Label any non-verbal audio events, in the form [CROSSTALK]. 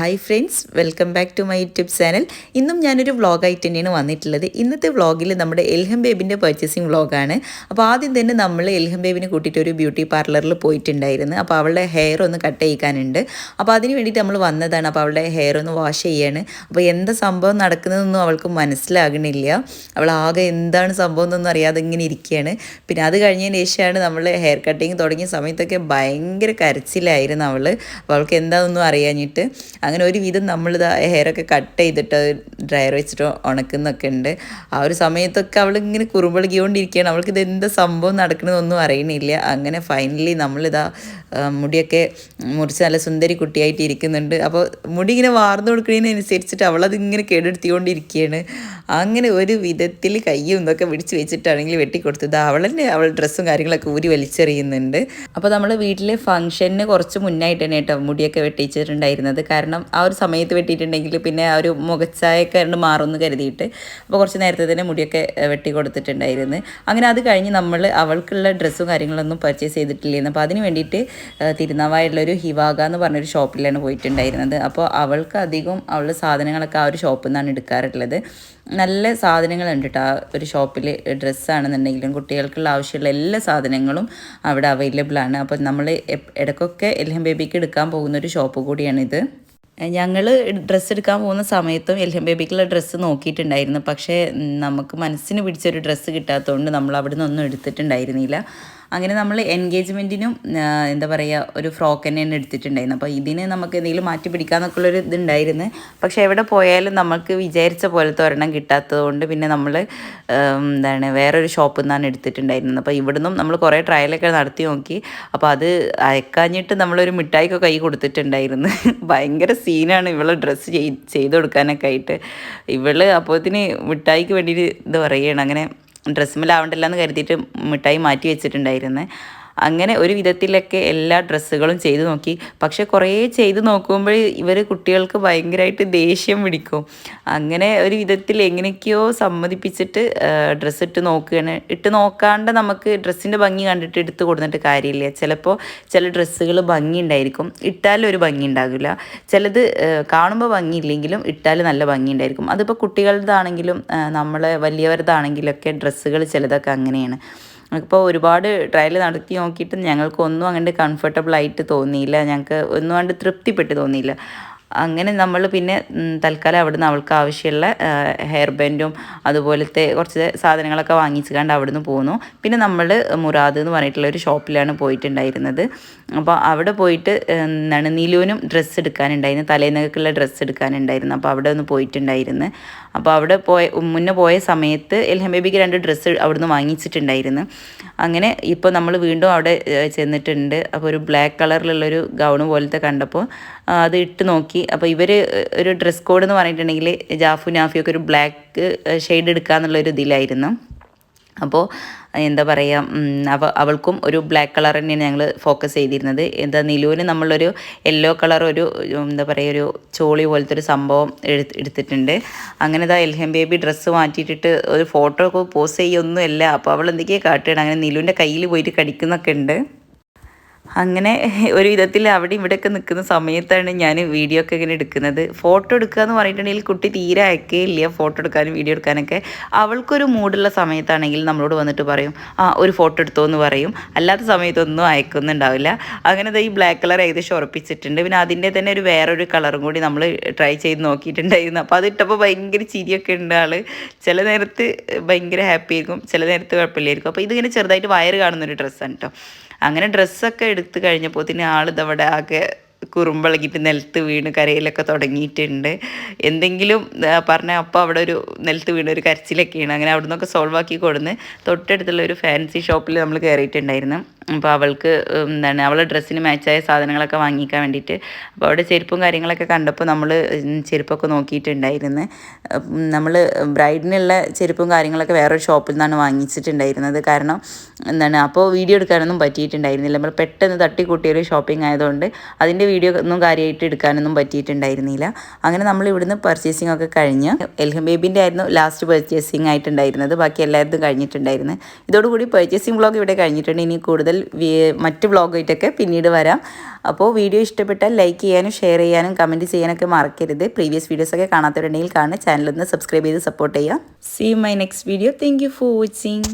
Hi friends welcome back to my YouTube channel ഇന്നും ഞാനൊരു വ്ളോഗായിട്ട് തന്നെയാണ് വന്നിട്ടുള്ളത്. ഇന്നത്തെ വ്ളോഗിൽ നമ്മുടെ എൽഹം ബേബിന്റെ പർച്ചേസിങ് വ്ളോഗാണ് അപ്പോൾ ആദ്യം തന്നെ നമ്മൾ എൽഹം ബേബിനെ കൂട്ടിയിട്ട് ഒരു ബ്യൂട്ടി പാർലറിൽ പോയിട്ടുണ്ടായിരുന്നു. അപ്പോൾ അവളുടെ ഹെയർ ഒന്ന് കട്ട് ചെയ്യിക്കാനുണ്ട്. അപ്പോൾ അതിന് വേണ്ടിയിട്ട് നമ്മൾ വന്നതാണ്. അപ്പോൾ അവളുടെ ഹെയർ ഒന്ന് വാഷ് ചെയ്യാണ്. അപ്പോൾ എന്താ സംഭവം നടക്കുന്നതെന്നൊന്നും അവൾക്ക് മനസ്സിലാകണില്ല. അവൾ ആകെ എന്താണ് സംഭവം എന്നൊന്നും അറിയാതെ ഇങ്ങനെ ഇരിക്കുകയാണ്. പിന്നെ അത് കഴിഞ്ഞതിന് ശേഷമാണ് നമ്മൾ ഹെയർ കട്ടിങ് തുടങ്ങിയ സമയത്തൊക്കെ ഭയങ്കര കരച്ചിലായിരുന്നു അവൾ അപ്പോൾ അവൾക്ക് എന്താണെന്നൊന്നും അറിയാഞ്ഞിട്ട്. അങ്ങനെ ഒരു വിധം നമ്മളിത് ഹെയറൊക്കെ കട്ട് ചെയ്തിട്ട് ഡ്രയർ വെച്ചിട്ട് ഉണക്കുന്നൊക്കെ ഉണ്ട്. ആ ഒരു സമയത്തൊക്കെ അവൾ ഇങ്ങനെ കുറുമ്പളകിക്കൊണ്ടിരിക്കുകയാണ് അവൾക്ക് ഇത് എന്ത് സംഭവം നടക്കണമെന്നൊന്നും അറിയണില്ല. അങ്ങനെ ഫൈനലി നമ്മളിതാ മുടിയൊക്കെ മുറിച്ച് നല്ല സുന്ദരി കുട്ടിയായിട്ട് ഇരിക്കുന്നുണ്ട്. അപ്പോൾ മുടി ഇങ്ങനെ വാർന്നു കൊടുക്കുന്നതിനനുസരിച്ചിട്ട് അവളത് ഇങ്ങനെ കേടെടുത്തിക്കൊണ്ടിരിക്കുകയാണ് അങ്ങനെ ഒരു വിധത്തിൽ കയ്യും ഇതൊക്കെ പിടിച്ച് വെച്ചിട്ടാണെങ്കിൽ വെട്ടിക്കൊടുത്തത് അവൾ തന്നെ അവൾ ഡ്രസ്സും കാര്യങ്ങളൊക്കെ ഊരി വലിച്ചെറിയുന്നുണ്ട്. അപ്പോൾ നമ്മൾ വീട്ടിലെ ഫംഗ്ഷന് കുറച്ച് മുന്നായിട്ട് തന്നെ കേട്ടോ മുടിയൊക്കെ വെട്ടിച്ചിട്ടുണ്ടായിരുന്നത്. കാരണം ആ ഒരു സമയത്ത് വെട്ടിയിട്ടുണ്ടെങ്കിൽ പിന്നെ ആ ഒരു മുഖച്ചായൊക്കെ കണ്ട് മാറുമെന്ന് കരുതിയിട്ട് അപ്പോൾ കുറച്ച് നേരത്തെ തന്നെ മുടിയൊക്കെ വെട്ടി കൊടുത്തിട്ടുണ്ടായിരുന്നു. അങ്ങനെ അത് കഴിഞ്ഞ് നമ്മൾ അവൾക്കുള്ള ഡ്രസ്സും കാര്യങ്ങളൊന്നും പർച്ചേസ് ചെയ്തിട്ടില്ലായിരുന്നു. അപ്പോൾ അതിന് വേണ്ടിയിട്ട് തിരുനാവായുള്ളൊരു ഹിവാഗ എന്ന് പറഞ്ഞൊരു ഷോപ്പിലാണ് പോയിട്ടുണ്ടായിരുന്നത്. അപ്പോൾ അവൾക്ക് അധികം അവളുടെ സാധനങ്ങളൊക്കെ ആ ഒരു ഷോപ്പിൽ നിന്നാണ് എടുക്കാറുള്ളത്. നല്ല സാധനങ്ങളുണ്ട് കേട്ടോ ആ ഒരു ഷോപ്പിൽ ഡ്രസ്സാണെന്നുണ്ടെങ്കിലും കുട്ടികൾക്കുള്ള ആവശ്യമുള്ള എല്ലാ സാധനങ്ങളും അവിടെ അവൈലബിൾ ആണ്. അപ്പോൾ നമ്മൾ ഇടയ്ക്കൊക്കെ എൽഹം ബേബിക്ക് എടുക്കാൻ പോകുന്ന ഒരു ഷോപ്പ് കൂടിയാണിത്. ഞങ്ങൾ ഡ്രസ്സ് എടുക്കാൻ പോകുന്ന സമയത്തും എൽഹം ബേബിക്കുള്ള ഡ്രസ്സ് നോക്കിയിട്ടുണ്ടായിരുന്നു. പക്ഷേ നമുക്ക് മനസ്സിന് പിടിച്ചൊരു ഡ്രസ്സ് കിട്ടാത്തതുകൊണ്ട് നമ്മൾ അവിടെ നിന്നൊന്നും എടുത്തിട്ടുണ്ടായിരുന്നില്ല. അങ്ങനെ നമ്മൾ എൻഗേജ്മെന്റിനും എന്താ പറയുക ഒരു ഫ്രോക്ക് തന്നെയാണ് എടുത്തിട്ടുണ്ടായിരുന്നു അപ്പോൾ ഇതിന് നമുക്ക് എന്തെങ്കിലും മാറ്റി പിടിക്കാന്നൊക്കെയുള്ളൊരു ഇതുണ്ടായിരുന്നു. പക്ഷേ എവിടെ പോയാലും നമുക്ക് വിചാരിച്ച പോലത്തെ ഒരെണ്ണം കിട്ടാത്തത് കൊണ്ട് പിന്നെ നമ്മൾ എന്താണ് വേറൊരു ഷോപ്പിൽ നിന്നാണ് എടുത്തിട്ടുണ്ടായിരുന്നത്. അപ്പോൾ ഇവിടുന്നും നമ്മൾ കുറേ ട്രയലൊക്കെ നടത്തി നോക്കി. അപ്പോൾ അത് അയക്കാഞ്ഞിട്ട് നമ്മളൊരു മിഠായിക്ക് കൈ കൊടുത്തിട്ടുണ്ടായിരുന്നു. [LAUGHS] ഭയങ്കര സീനാണ് ഇവളെ ഡ്രസ്സ് ചെയ് ചെയ്ത് കൊടുക്കാനൊക്കെ ആയിട്ട്. ഇവൾ അപ്പോഴത്തിന് മിഠായിക്ക് വേണ്ടിയിട്ട് ഇത് പറയുകയാണ്. അങ്ങനെ ഡ്രസ്സുമിലാവണ്ടല്ലോ എന്ന് കരുതിയിട്ട് മിഠായി മാറ്റി വെച്ചിട്ടുണ്ടായിരുന്നു. അങ്ങനെ ഒരു വിധത്തിലൊക്കെ എല്ലാ ഡ്രസ്സുകളും ചെയ്തു നോക്കി. പക്ഷെ കുറേ ചെയ്ത് നോക്കുമ്പോൾ ഇവർ കുട്ടികൾക്ക് ഭയങ്കരമായിട്ട് ദേഷ്യം പിടിക്കും. അങ്ങനെ ഒരു വിധത്തിൽ എങ്ങനെയൊക്കെയോ സമ്മതിപ്പിച്ചിട്ട് ഡ്രസ്സ് ഇട്ട് നോക്കുകയാണ്. ഇട്ട് നോക്കാണ്ട് നമുക്ക് ഡ്രസ്സിന്റെ ഭംഗി കണ്ടിട്ട് എടുത്ത് കൊടുത്തിട്ട് കാര്യമില്ല. ചിലപ്പോൾ ചില ഡ്രസ്സുകൾ ഭംഗി ഉണ്ടായിരിക്കും. ഇട്ടാലും ഒരു ഭംഗി ഉണ്ടാകില്ല ചിലത് കാണുമ്പോൾ ഭംഗിയില്ലെങ്കിലും ഇട്ടാൽ നല്ല ഭംഗി ഉണ്ടായിരിക്കും. അതിപ്പോൾ കുട്ടികളുടേതാണെങ്കിലും നമ്മളെ വലിയവരുതാണെങ്കിലൊക്കെ ഡ്രസ്സുകൾ ചിലതൊക്കെ അങ്ങനെയാണ്. അപ്പോൾ ഒരുപാട് ട്രയൽ നടത്തി നോക്കിയിട്ടും ഞങ്ങൾക്കൊന്നും അങ്ങോട്ട് കംഫർട്ടബിൾ ആയിട്ട് തോന്നിയില്ല. ഞങ്ങൾക്ക് ഒന്നും കണ്ട് തൃപ്തിപ്പെട്ട് തോന്നിയില്ല. അങ്ങനെ നമ്മൾ പിന്നെ തൽക്കാലം അവിടുന്ന് അവൾക്ക് ആവശ്യമുള്ള ഹെയർ ബാൻഡും അതുപോലത്തെ കുറച്ച് സാധനങ്ങളൊക്കെ വാങ്ങിച്ചു കണ്ട് അവിടുന്ന് പോന്നു. പിന്നെ നമ്മൾ മുറാദ് എന്ന് പറഞ്ഞിട്ടുള്ള ഒരു ഷോപ്പിലാണ് പോയിട്ടുണ്ടായിരുന്നത്. അപ്പോൾ അവിടെ പോയിട്ട് എന്താണ് നിലുവിനും ഡ്രസ്സ് എടുക്കാനുണ്ടായിരുന്നു. തലേന്നൊക്കെയുള്ള ഡ്രസ്സ് എടുക്കാനുണ്ടായിരുന്നു. അപ്പോൾ അവിടെ ഒന്ന് പോയിട്ടുണ്ടായിരുന്നു. അപ്പോൾ അവിടെ പോയ മുന്നേ പോയ സമയത്ത് എൽഹം ബേബിക്ക് രണ്ട് ഡ്രസ്സ് അവിടുന്ന് വാങ്ങിച്ചിട്ടുണ്ടായിരുന്നു. അങ്ങനെ ഇപ്പോൾ നമ്മൾ വീണ്ടും അവിടെ ചെന്നിട്ടുണ്ട്. അപ്പോൾ ഒരു ബ്ലാക്ക് കളറിലുള്ളൊരു ഗൗൺ പോലത്തെ കണ്ടപ്പോൾ അത് ഇട്ട് നോക്കി. അപ്പോൾ ഇവർ ഒരു ഡ്രസ് കോഡ് എന്ന് പറഞ്ഞിട്ടുണ്ടെങ്കിൽ ജാഫു നാഫിയൊക്കെ ഒരു ബ്ലാക്ക് ഷെയ്ഡ് എടുക്കുക എന്നുള്ളൊരു ഇതിലായിരുന്നു. അപ്പോൾ എന്താ പറയുക അവ അവൾക്കും ഒരു ബ്ലാക്ക് കളർ തന്നെയാണ് ഞങ്ങൾ ഫോക്കസ് ചെയ്തിരുന്നത്. എന്താ നിലുവിന് നമ്മളൊരു യെല്ലോ കളർ ഒരു എന്താ പറയുക ഒരു ചോളി പോലത്തെ ഒരു സംഭവം എടുത്ത് എടുത്തിട്ടുണ്ട്. അങ്ങനെ ഇതാ എൽഹം ബേബി ഡ്രസ്സ് മാറ്റിയിട്ടിട്ട് ഒരു ഫോട്ടോ ഒക്കെ പോസ്റ്റ് ചെയ്യൊന്നുമില്ല. അപ്പോൾ അവൾ എന്തൊക്കെയാണ് കാട്ടുകയാണ്. അങ്ങനെ നിലുവിന്റെ കയ്യിൽ പോയിട്ട് കടിക്കുന്നൊക്കെ ഉണ്ട്. അങ്ങനെ [LAUGHS] ഒരു വിധത്തിൽ അവിടെ ഇവിടെയൊക്കെ നിൽക്കുന്ന സമയത്താണ് ഞാൻ വീഡിയോ ഒക്കെ ഇങ്ങനെ എടുക്കുന്നത്. ഫോട്ടോ എടുക്കുക എന്ന് പറഞ്ഞിട്ടുണ്ടെങ്കിൽ കുട്ടി തീരെ അയക്കുകയില്ല ഫോട്ടോ എടുക്കാനും വീഡിയോ എടുക്കാനൊക്കെ. അവൾക്കൊരു മൂഡുള്ള സമയത്താണെങ്കിൽ നമ്മളോട് വന്നിട്ട് പറയും ആ ഒരു ഫോട്ടോ എടുത്തോ എന്ന് പറയും. അല്ലാത്ത സമയത്തൊന്നും അയക്കുന്നുണ്ടാവില്ല അങ്ങനെ ഈ ബ്ലാക്ക് കളർ ഏകദേശം ഉറപ്പിച്ചിട്ടുണ്ട്. പിന്നെ അതിന്റെ തന്നെ ഒരു വേറൊരു കളറും കൂടി നമ്മൾ ട്രൈ ചെയ്ത് നോക്കിയിട്ടുണ്ടായിരുന്നു. അപ്പോൾ അത് ഇട്ടപ്പോൾ ഭയങ്കര ചിരിയൊക്കെ ഉണ്ട് ആൾ ചില നേരത്ത് ഭയങ്കര ഹാപ്പി ആയിരിക്കും ചില നേരത്ത് കുഴപ്പമില്ലായിരിക്കും. അപ്പോൾ ഇതിങ്ങനെ ചെറുതായിട്ട് വയറ് കാണുന്നൊരു ഡ്രസ്സാണ് കേട്ടോ അങ്ങനെ ഡ്രസ്സൊക്കെ കഴിഞ്ഞപ്പോൾ പിന്നെ ആളിതവിടെ ആകെ കുറുമ്പളകിട്ട് നിലത്ത് വീണ് കരയിലൊക്കെ തുടങ്ങിയിട്ടുണ്ട്. എന്തെങ്കിലും പറഞ്ഞ അപ്പോൾ അവിടെ ഒരു നിലത്ത് വീണ് ഒരു കരച്ചിലൊക്കെയാണ്. അങ്ങനെ അവിടെ നിന്നൊക്കെ സോൾവ് ആക്കി കൊടുന്ന് തൊട്ടടുത്തുള്ള ഒരു ഫാൻസി ഷോപ്പിൽ നമ്മൾ കയറിയിട്ടുണ്ടായിരുന്നു അപ്പോൾ അവൾക്ക് എന്താണ് അവളുടെ ഡ്രസ്സിന് മാച്ചായ സാധനങ്ങളൊക്കെ വാങ്ങിക്കാൻ വേണ്ടിയിട്ട്. അപ്പോൾ അവിടെ ചെരുപ്പും കാര്യങ്ങളൊക്കെ കണ്ടപ്പോൾ നമ്മൾ ചെരുപ്പൊക്കെ നോക്കിയിട്ടുണ്ടായിരുന്നു. നമ്മൾ ബ്രൈഡിനുള്ള ചെരുപ്പും കാര്യങ്ങളൊക്കെ വേറൊരു ഷോപ്പിൽ നിന്നാണ് വാങ്ങിച്ചിട്ടുണ്ടായിരുന്നത്. കാരണം എന്താണ് അപ്പോൾ വീഡിയോ എടുക്കാനൊന്നും പറ്റിയിട്ടുണ്ടായിരുന്നില്ല. നമ്മൾ പെട്ടെന്ന് തട്ടിക്കൂട്ടിയൊരു ഷോപ്പിംഗ് ആയതുകൊണ്ട് അതിന്റെ വീഡിയോ ഒന്നും കാര്യമായിട്ട് എടുക്കാനൊന്നും പറ്റിയിട്ടുണ്ടായിരുന്നില്ല. അങ്ങനെ നമ്മൾ ഇവിടുന്ന് പർച്ചേസിംഗ് ഒക്കെ കഴിഞ്ഞ് എൽഹം ബേബിന്റെ ആയിരുന്നു ലാസ്റ്റ് പർച്ചേസിംഗ് ആയിട്ടുണ്ടായിരുന്നത്. ബാക്കി എല്ലാവരും കഴിഞ്ഞിട്ടുണ്ടായിരുന്നു. ഇതോടുകൂടി പർച്ചേസിംഗ് ബ്ലോഗ് ഇവിടെ കഴിഞ്ഞിട്ടുണ്ട്. ഇനി കൂടുതൽ മറ്റ് വ്ളോഗായിട്ടൊക്കെ പിന്നീട് വരാം. അപ്പോൾ വീഡിയോ ഇഷ്ടപ്പെട്ടാൽ ലൈക്ക് ചെയ്യാനും ഷെയർ ചെയ്യാനും കമന്റ് ചെയ്യാനൊക്കെ മറക്കരുത്. പ്രീവിയസ് വീഡിയോസൊക്കെ കാണാത്തവരുണ്ടെങ്കിൽ കാണുക. ചാനലൊന്ന് സബ്സ്ക്രൈബ് ചെയ്ത് സപ്പോർട്ട് ചെയ്യാം see my next video thank for watching